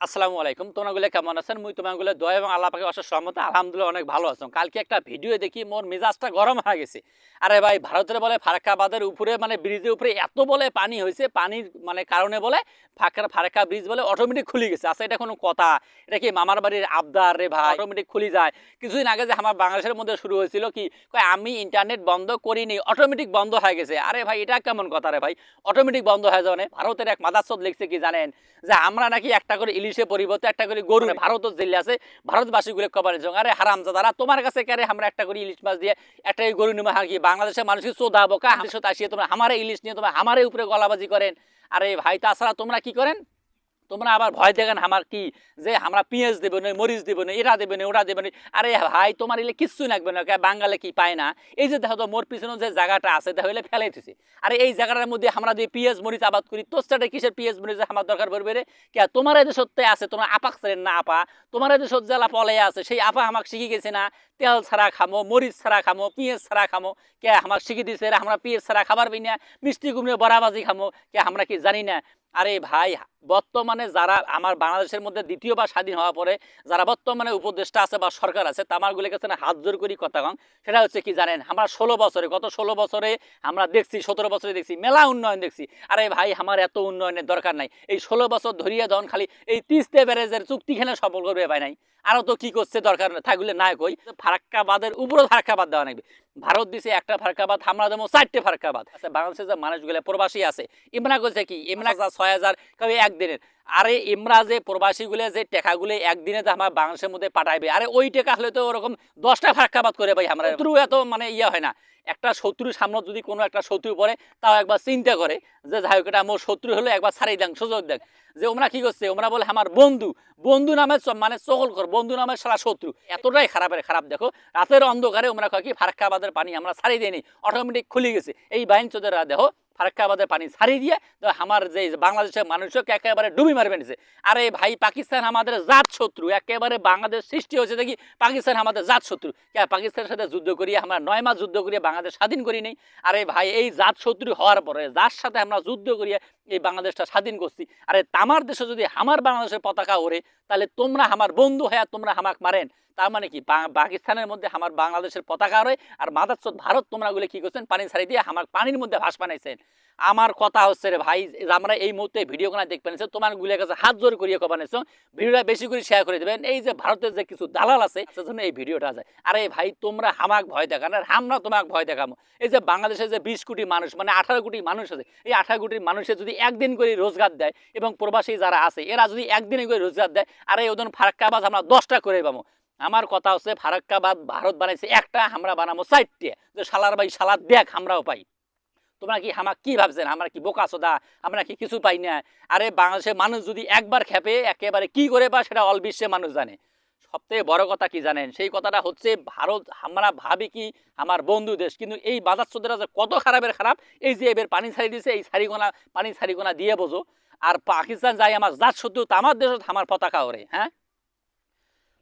আসসালামু আলাইকুম। তোমাগুলো কেমন আছেন? মুই তোমাগুলো দয়া এবং আল্লাহ পাকে অশেষ সহমতে আলহামদুলিল্লাহ অনেক ভালো আছো। কালকে একটা ভিডিও দেখি, মোর মেজাজটা গরম হয়ে গেছে। আরে ভাই, ভারতের বলে ফারাক্কাবাদের উপরে মানে ব্রিজের উপরে এত বলে পানি হয়েছে, পানির মানে কারণে বলে ফাঁকা ফারাক্কা ব্রিজ বলে অটোমেটিক খুলে গেছে। আচ্ছা এটা কোনো কথা? এটা কি মামার বাড়ির আবদার রে ভাই? অটোমেটিক খুলে যায়। কিছুদিন আগে যে আমার বাংলাদেশের মধ্যে শুরু হয়েছিল কি আমি ইন্টারনেট বন্ধ করিনি অটোমেটিক বন্ধ হয়ে গেছে। আরে ভাই, এটা কেমন কথা রে ভাই? অটোমেটিক বন্ধ হয়ে যাবে ভারতের এক মাদাসদ লিখছে কি জানেন? যে আমরা নাকি একটা করে ইলিশের পরিবর্তে একটা করে গরু ভারত জেলে আছে ভারতবাসীগুলো কবার জং। আরে হারাম যারা তোমার কাছে কারে আমরা একটা করে ইলিশ মাছ দিয়ে একটা গরু হার কি বাংলাদেশের মানুষ চোদা বোকা হাসত আসিয়ে তোমরা আমারে ইলিশ নিয়ে তোমরা আমারে উপরে গলাবাজি করেন। আরে ভাই তাছাড়া তোমরা কি করেন? তোমরা আবার ভয় দেখেন আমার কি যে আমরা পেঁয়াজ দেবো না, মরিচ দেবো না, এরা দেবে না, ওরা দেবে না। আরে ভাই, তোমার এলে কিচ্ছু লাগবে না বাঙালে কি পায় না? এই যে দেখো তো, মোর পিছনে যে জায়গাটা আছে তাহলে ফেলাই দিছে। আরে এই জায়গাটার মধ্যে আমরা যে পেঁয়াজ, মরিচ আবাদ করি, তোর সাথে কিসের পেঁয়াজ, মরিচ আমার দরকার পড়বে রে? কে, তোমার এদের সত্যি আছে, তোমার আপাক ছিলেন না আপা, তোমার এদের সজ্জালা পলে আছে, সেই আপা আমাকে শিখে গেছে না, তেল ছাড়া খামো, মরিচ ছাড়া খামো, পেঁয়াজ ছাড়া খামো, কে আমার শিখে দিছে আমরা পেঁয়াজ ছাড়া খাবার পাই না, মিষ্টি কুমড়ে বড়াবাজি খামো, কে, আমরা কি জানি না। আরে ভাই, বর্তমানে যারা আমার বাংলাদেশের মধ্যে দ্বিতীয়বার স্বাধীন হওয়ার পরে যারা বর্তমানে উপদেষ্টা আছে বা সরকার আছে, তামারগুলোর কাছে হাত জোর করি কথা কন। সেটা হচ্ছে কি জানেন, আমরা ষোলো বছরে, গত ষোলো বছরে আমরা দেখছি, সতেরো বছরে দেখছি, মেলা উন্নয়ন দেখছি। আরে ভাই, আমার এত উন্নয়নের দরকার নাই। এই ষোলো বছর ধরিয়ে দন খালি এই তিস্তে ব্যারেজের চুক্তিখানে সফল করবে ভাই নাই। আরও তো কি করছে দরকার থাকলে না কই। ফারাক্কাবাদের উপরও ফারাক্কাবাদ দেওয়া লাগবে ভারত দিছে একটা ফারাক্কাবাদ আমরা দেবো চারটে ফারাক্কাবাদ। আচ্ছা বাংলাদেশের যে মানুষগুলো, প্রবাসী আছে ইমরা করছে কি ইমরা যা ছয় হাজার কবে একদিনের। আরে ইমরা যে প্রবাসীগুলো যে টেকাগুলো একদিনে তো আমার বাংলাদেশের মধ্যে পাঠাইবে আরে ওই টেকা হলে তো ওরকম দশটা ফারাক্কাবাদ করে ভাই আমরা শত্রু এত মানে ইয়ে হয় না। একটা শত্রুর সামনে যদি কোনো একটা শত্রু পড়ে তাও একবার চিন্তা করে যে যাই হোক এটা আমার শত্রু হলে একবার ছাড়াই দেন সুযোগ দেখ যে ওমরা কি করছে ওমরা বলে আমার বন্ধু বন্ধু নামে মানে চকল কর বন্ধু নামে সারা শত্রু। এতটাই খারাপের খারাপ দেখো রাতের অন্ধকারে ওমরা কয় কি ফারাক্কাবাদের পানি আমরা ছাড়িয়ে দিইনি অটোমেটিক খুলে গেছে। এই বাহিনী চোদেরা দেখো ফারাক্কাবাদের পানি ছাড়িয়ে দিয়ে তো আমার যে বাংলাদেশের মানুষকে একেবারে ডুবি মারবে নিছে আরে ভাই, পাকিস্তান আমাদের জাত শত্রু, একেবারে বাংলাদেশ সৃষ্টি হয়েছে দেখি, পাকিস্তান আমাদের জাত শত্রু। পাকিস্তানের সাথে যুদ্ধ করিয়ে, আমরা নয় মাস যুদ্ধ করিয়ে বাংলাদেশ স্বাধীন করি নেই। আরে ভাই, এই জাত শত্রু হওয়ার পরে, যার সাথে আমরা যুদ্ধ করিয়ে এই বাংলাদেশটা স্বাধীন করছি, আরে তামার দেশে যদি আমার বাংলাদেশের পতাকা ওড়ে, তাহলে তোমরা আমার বন্ধু হয়ে তোমরা আমাকে মারেন। তার মানে কি পাকিস্তানের মধ্যে আমার বাংলাদেশের পতাকা ওড়ে, আর মাদারচোদ ভারত তোমরা গুলো কি করছেন? পানি ছাড়ি দিয়ে আমার পানির মধ্যে ভাস বানাইছেন। আমার কথা হচ্ছে রে ভাই আমরা এই মুহূর্তে ভিডিও কোনা দেখবেন তোমার গুলির কাছে হাত জোর করিয়ে কবানেছো ভিডিওটা বেশি করে শেয়ার করে দেবেন। এই যে ভারতের যে কিছু দালাল আছে সেজন্য এই ভিডিওটা যায় আরে ভাই, তোমরা হামাক ভয় দেখান, আর আমরা তোমাকে ভয় দেখাবো এই যে বাংলাদেশে যে বিশ কোটি মানুষ মানে আঠারো কোটি মানুষ আছে, এই আঠারো কোটি মানুষের যদি একদিন করে রোজগার দেয়, এবং প্রবাসী যারা আছে, এরা যদি একদিনে করে রোজগার দেয়, আরে ওদের ফারাক্কাবাজ আমরা দশটা করে পাবো। আমার কথা হচ্ছে, ফারাক্কাবাদ ভারত বানাইছে একটা, আমরা বানাবো চারটে। যে শালার ভাই শালার দেখ, আমরাও পাই। তোমরা কি, আমার কি ভাবছেন? আমরা কি বোকা সোদা? আমরা কি কিছু পাই না? আরে বাংলাদেশের মানুষ যদি একবার খেপে একেবারে কি করে বা সেটা অল বিশ্বের মানুষ জানে। সবথেকে বড় কথা কি জানেন? সেই কথাটা হচ্ছে ভারত, আমরা ভাবি কি, আমার বন্ধু দেশ। কিন্তু এই বাজার চোদ্দরা যে কত খারাপের খারাপ, এই যে এবার পানি ছাড়ি দিয়েছে, এই সারিগোনা পানি সারিগোনা দিয়ে বোঝো। আর পাকিস্তান যাই আমার জাত শত্রু আমার দেশত আমার পতাকা ওরে হ্যাঁ?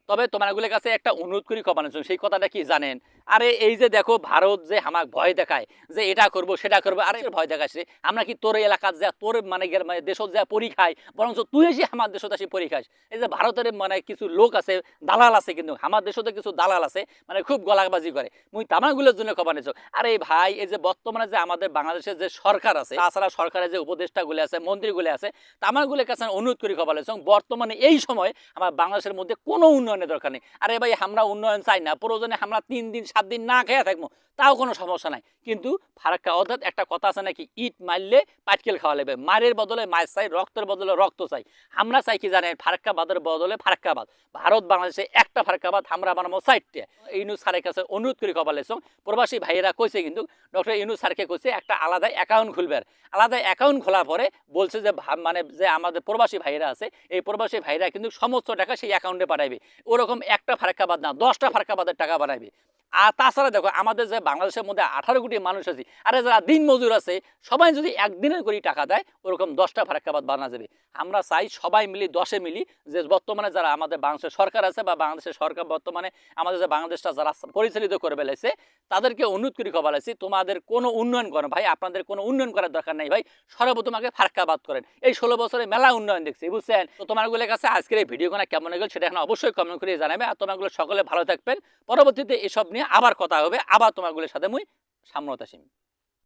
তবে তোমারগুলোর কাছে একটা অনুরোধ করি কমানোর জন্য। সেই কথাটা কি জানেন? আরে এই যে দেখো ভারত যে আমাকে ভয় দেখায়, যে এটা করব, সেটা করব, আরে ভয় দেখাস রে আমরা কি তোর এলাকার যা, তোর মানে মানে দেশত যা পরি খাই, বরঞ্চ তুই এসে আমার দেশত আসি পরি খাস এই যে ভারতের মানে কিছু লোক আছে, দালাল আছে কিন্তু, আমার দেশতে কিছু দালাল আছে মানে খুব গলাবাজি করে। মুই তামাগুলোর জন্য খবর নিছ। আরে ভাই, এই যে বর্তমানে যে আমাদের বাংলাদেশের যে সরকার আছে, তাছাড়া সরকারের যে উপদেষ্টাগুলো আছে, মন্ত্রীগুলো আছে, তামাগুলোর কাছে অনুরোধ করি এবং বর্তমানে এই সময় আমার বাংলাদেশের মধ্যে কোনো উন্নয়নের দরকার নেই। আরে ভাই, আমরা উন্নয়ন চাই না, প্রয়োজনে আমরা তিন দিন সাত দিন না খেয়ে থাকব, তাও কোনো সমস্যা নাই। কিন্তু ফারাক্কা অর্থাৎ একটা কথা আছে নাকি, ইট মারলে পাটকেল খাওয়া লাগবে। মারের বদলে মাছ চাই, রক্তের বদলে রক্ত চাই। আমরা চাই কি জানেন ফারাক্কাবাদের বদলে ফারাক্কাবাদ ভারত, বাংলাদেশে একটা ফারাক্কাবাদ আমরা বানাবো সাইডটা ইনু স্যারের কাছে অনুরোধ করে কবার লেছো প্রবাসী ভাইয়েরা কইছে কিন্তু, ডক্টর ইনু স্যারকে কইছে একটা আলাদা অ্যাকাউন্ট খুলবে আলাদা অ্যাকাউন্ট খোলার পরে বলছে যে মানে যে আমাদের প্রবাসী ভাইয়েরা আছে, এই প্রবাসী ভাইরা কিন্তু সমস্ত টাকা সেই অ্যাকাউন্টে পাঠাইবে। ওরকম একটা ফারাক্কাবাদ না, দশটা ফারাক্কাবাদের টাকা বানাইবে। আর তাছাড়া দেখো, আমাদের যে বাংলাদেশের মধ্যে আঠারো কোটি মানুষ আছে, আরে যারা দিন মজুর আছে, সবাই যদি একদিনের করে টাকা দেয়, ওরকম দশটা ফারাক্কাবাদ বানা যাবে। আমরা চাই সবাই মিলি, দশে মিলি, যে বর্তমানে যারা আমাদের বাংলাদেশের সরকার আছে বা বাংলাদেশের সরকার বর্তমানে আমাদের যে বাংলাদেশটা যারা পরিচালিত করে ফেলেছে, তাদেরকে অনুরোধ করে আছে, তোমাদের কোনো উন্নয়ন করেন ভাই, আপনাদের কোনো উন্নয়ন করার দরকার নেই ভাই, সর্বপ্রথম আগে ফারাক্কাবাদ করেন। এই ষোলো বছরে মেলা উন্নয়ন দেখছি, বুঝছেন? তো তোমারগুলোর কাছে আজকের এই ভিডিওগুলো কেমন গেল সেটা এখন অবশ্যই কমেন্ট করে জানাবে, আর তোমারগুলো সকলে ভালো থাকবেন। পরবর্তীতে এসব নিয়ে আবার কথা হবে আবার তোমার তোমারগুলোর সাথে মুই সামনে আসিম।